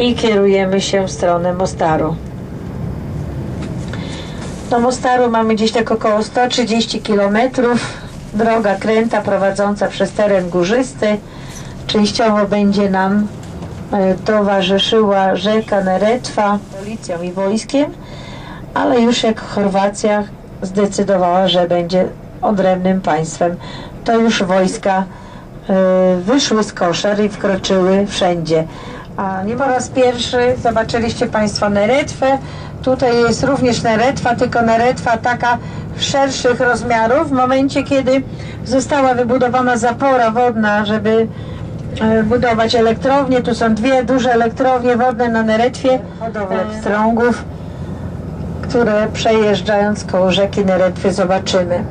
i kierujemy się w stronę Mostaru. Do Mostaru mamy gdzieś tak około 130 km. Droga kręta prowadząca przez teren górzysty. Częściowo będzie nam e, towarzyszyła rzeka Neretwa policją i wojskiem, ale już jak Chorwacja zdecydowała, że będzie odrębnym państwem, to już wojska e, wyszły z koszer i wkroczyły wszędzie. A nie po raz pierwszy zobaczyliście Państwo Neretwę. Tutaj jest również Neretwa, tylko Neretwa taka szerszych rozmiarów. W momencie, kiedy została wybudowana zapora wodna, żeby e, budować elektrownie, tu są dwie duże elektrownie wodne na Neretwie, hodowlę pstrągów, które przejeżdżając koło rzeki Neretwy zobaczymy.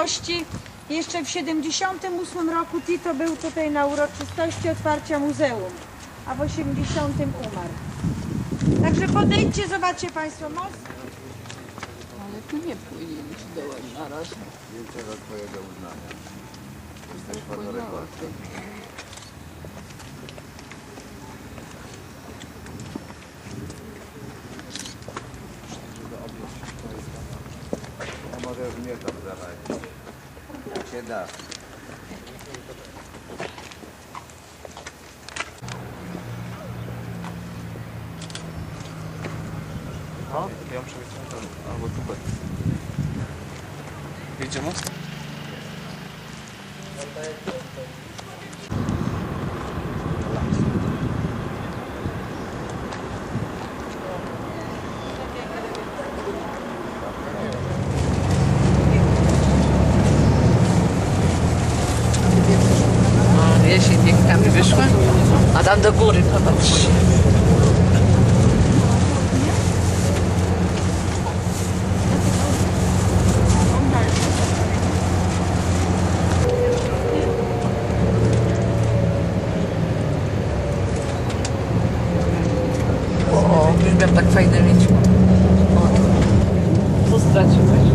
uroczystości. Jeszcze w 78 roku Tito był tutaj na uroczystości otwarcia muzeum, a w 80 umarł. Także podejdźcie, zobaczcie Państwo most. Ale tu nie płyniemy dołem na raz. Wielce za Twojego uznania. Jesteś fotoreporter. No może mnie tam zaraz. Jak się da. No, ja muszę mieć albo tubek. Jedziemy? No, piękami wyszła. A tam do góry, popatrz. O, uwielbiam tak fajne mieć. O, co straciłeś?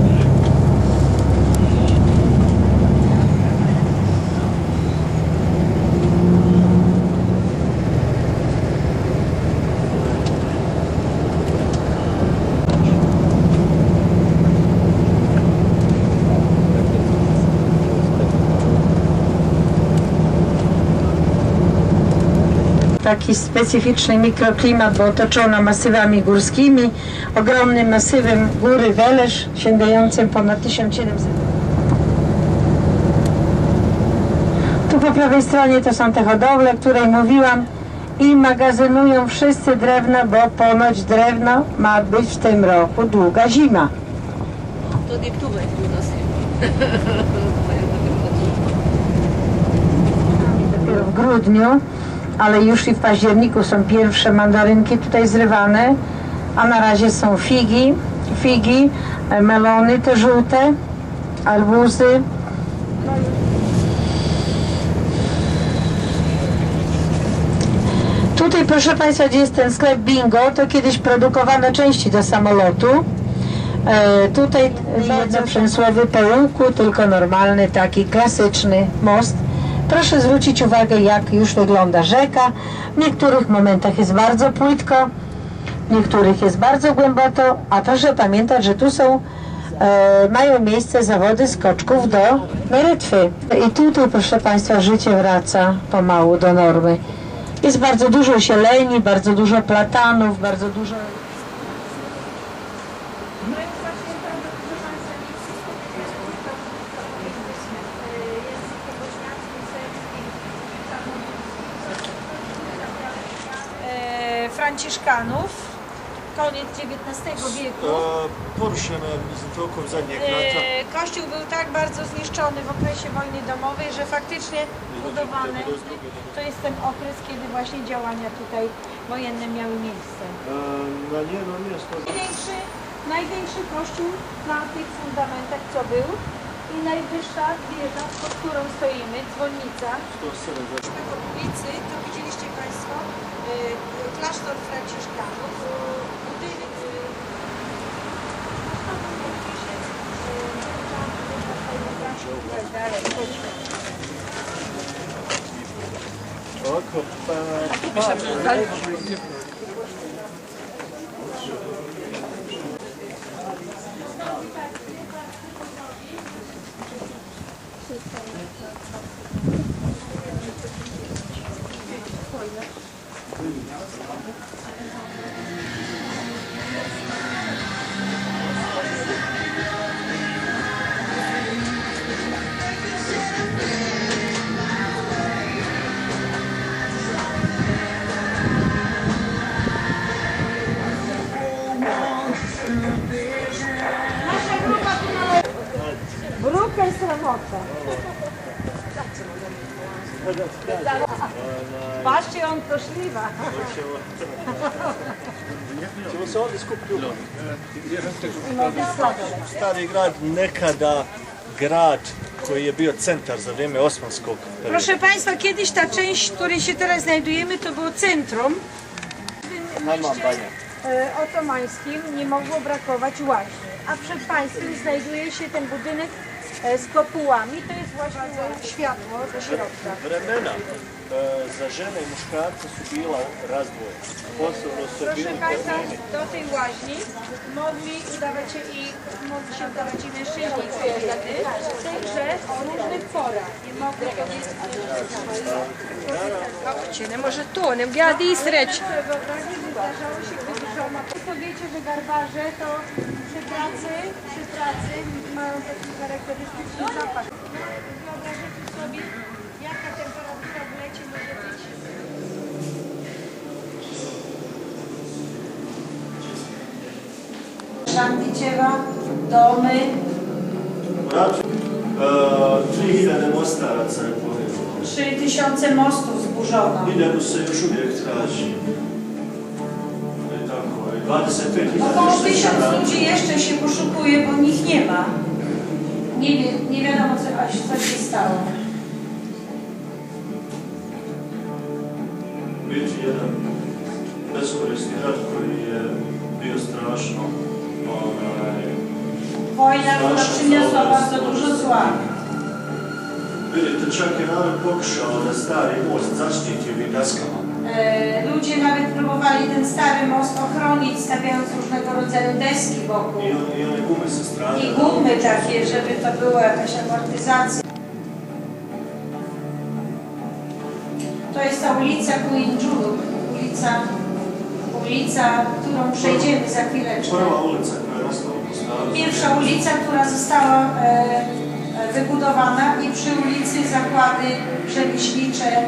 Taki specyficzny mikroklimat, bo otoczona masywami górskimi, ogromnym masywem góry Welesz, sięgającym ponad 1700. Tu po prawej stronie to są te hodowle, o której mówiłam i magazynują wszyscy drewno, bo ponoć drewno ma być w tym roku długa zima. To nie tubek u nas dopiero w grudniu, ale już i w październiku są pierwsze mandarynki tutaj zrywane, a na razie są figi, figi, e, melony te żółte, arbuzy. Tutaj proszę Państwa, gdzie jest ten sklep Bingo, to kiedyś produkowano części do samolotu E, tutaj bardzo przemysłowy po łuku, tylko normalny, taki klasyczny most. Proszę zwrócić uwagę, jak już wygląda rzeka. W niektórych momentach jest bardzo płytko, w niektórych jest bardzo głęboko, a proszę pamiętać, że tu są, e, mają miejsce zawody skoczków do Neretwy. I tutaj, proszę Państwa, życie wraca pomału do normy. Jest bardzo dużo zieleni, bardzo dużo platanów, bardzo dużo... e, Franciszkanów, koniec XIX wieku. Poruszone wizytówką zadnie lata. E, Kościół był tak bardzo zniszczony w okresie wojny domowej, że faktycznie budowany to jest ten okres, kiedy właśnie działania tutaj wojenne miały miejsce. Na nie, no miasto. Największy, największy kościół na tych fundamentach, co był i najwyższa wieża, pod którą stoimy, dzwonnica. Po ulicy, to widzieliście Państwo, klasztor Franciszkanów, y, budynek, y, y. Oko, Brukę Šljiva. Ćemo se ovdje skupiti u Stari grad nekada grad koji je bio centar za vrijeme osmanskog. Proszę Państwa, kiedyś ta część, w której się teraz znajdujemy, to było centrum. W Mam mieście bania. e, otomańskim nie mogło brakować łaźni. A przed Państwem znajduje się ten budynek z kopułami. To jest właśnie światło ze środka. Vremena e, za žene i muškarce su bila razdvoje. Posebno su Proszę bili Państwa, termini. do tej łaźni mogli udawać się i mogli się udawać i mężczyźni i kobiety, także o różnych porach. Nie mogli kobiety Чи не може то, не вгляди і среч. Wyobraźni zdarzało się, gdy Państwo wiecie, że garbarze to przy pracy, przy pracy mają taki charakterystyczny zapach. Wyobraźcie sobie, jaka temperatura w lecie może być. Szambiciewa, domy, e, 3000 mostaraca je poginulo. 3000 mostów zburzono. Hiljadu se još uvijek Około hiljada tysiąc ludzi jeszcze się poszukuje, bo nich nie ma. Nie, wie, nie wiadomo, co, aż co się stało. biti jedan beskorisni rat koji je bio strašno onaj, Wojna, która przyniosła bardzo dużo zła. Je narod pokušao da stari most ovim daskama. E, ludzie nawet próbowali ten stary most ochronić, stawiając różnego rodzaju deski wokół. I, on, i one gume se I stradale. gumy takie, żeby to była jakaś amortyzacja. To jest ta ulica Kuinjuru, ulica, ulica, którą przejdziemy za chwileczkę. Prva ulica po starom. Pierwsza ulica, która została e, wybudowana i przy ulicy zakłady rzemieślnicze, e,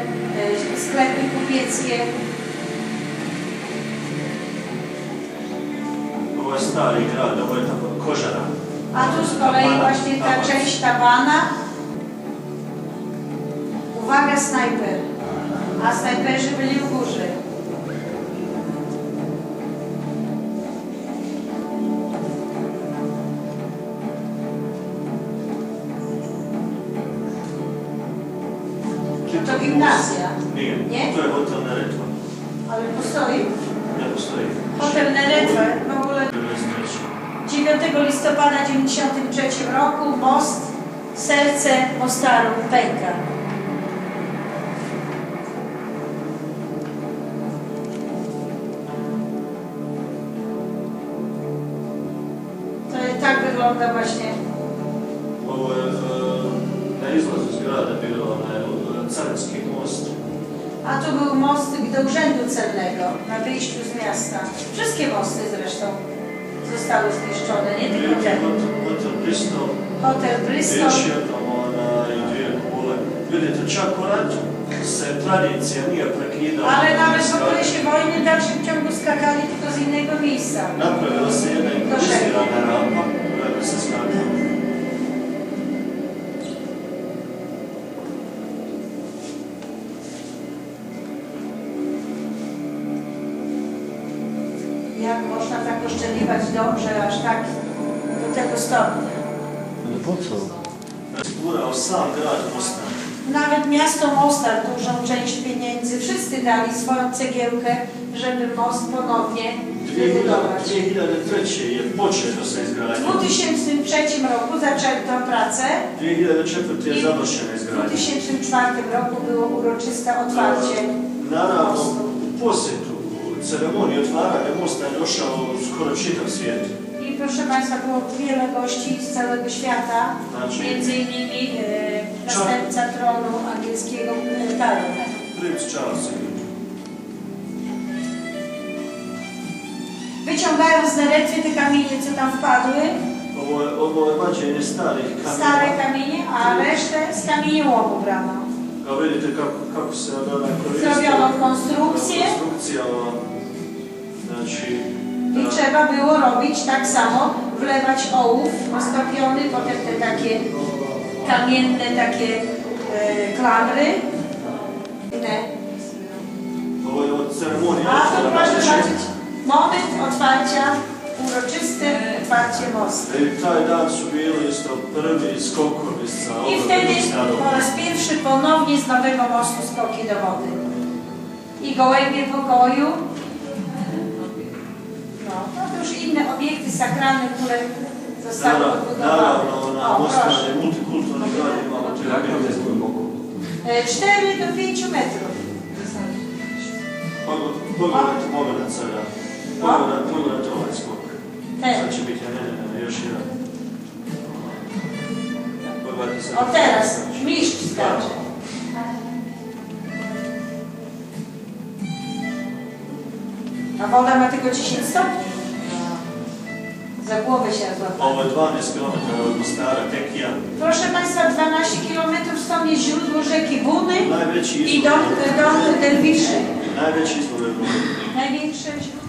sklepy kupieckie. A tu z kolei właśnie ta część tabana. Uwaga, snajper. A snajperzy byli w górze. To gimnazja, Nije, Nie? to je hotel Neretva. ale postoi. Ne postoji. Hotel Neretva w ogóle 93. 9 listopada 1993 roku most Serce Mostaru pęka. To tak wygląda właśnie onaj e, carinski most. A tu był most do Urzędu Celnego na wyjściu z miasta. Wszystkie mosty zresztą zostały zniszczone, nie tylko ten. hotel, Bristol, Hotel Bristol. Vidite, čak u ratu se tradicija nije prekidala. Ale nawet w okresie wojny w dalszym ciągu skakali tylko z innego miejsca. Napravila se jedna improvizirana rampa, bi se skakala. Dobrze, aż tak do tego stopnia. Ale po co? Zgórał sam grad mosta. Nawet miasto Mostar dużą część pieniędzy, wszyscy dali swoją cegiełkę, żeby most ponownie wybudować. 2003 je počeo se W izgradnja. 2003 roku zaczęto pracę, 2004 je završena w izgradnja. 2004 roku było uroczyste otwarcie Naravno, mostu. posjetu, u ceremoniji otvaranja mosta došao skoro čitav svijet. I proszę Państwa, było wiele gości z całego świata, Znaczy, między innymi e, następca tronu angielskiego e, Karol. princ Charles Wyciągają z Neretwy te kamienie, co tam wpadły, je vađenje starih stare kamena. kamienie, a resztę z kamieniołomu brano. Kako se od ona koristila. Zrobiono konstrukcję Konstrukcija ova. I da, trzeba było robić tak samo, wlewać ołów roztopiony, potem te takie kamienne takie e, klamry. Ne. ceremonije A to proszę zobaczyć, moment otwarcia, uroczyste otwarcie mostu. I taj dan su bili isto prvi skokovi sa I wtedy po raz pierwszy ponownie z nowego mostu skoki do wody. I gołębie pokoju. Inne obiekty sakralne, które zostały odbudowane. na O, proszę. Mostaru je multikulturni grad, imamo te objekte. E, 4 do 5 metrów. Skok. Ten. Sad će biti, ne, ne, ne, još jedan. Pogledajte sad. O teraz, mistrz skacze. A woda ma tylko 10 stopni. Za głowę się. Ovo je 12 km od Mostara, Tekija. Proszę Państwa, 12 km stąd jest źródło rzeki Buny Najveći i dom, dom derwiszy. Europe. Największe źródło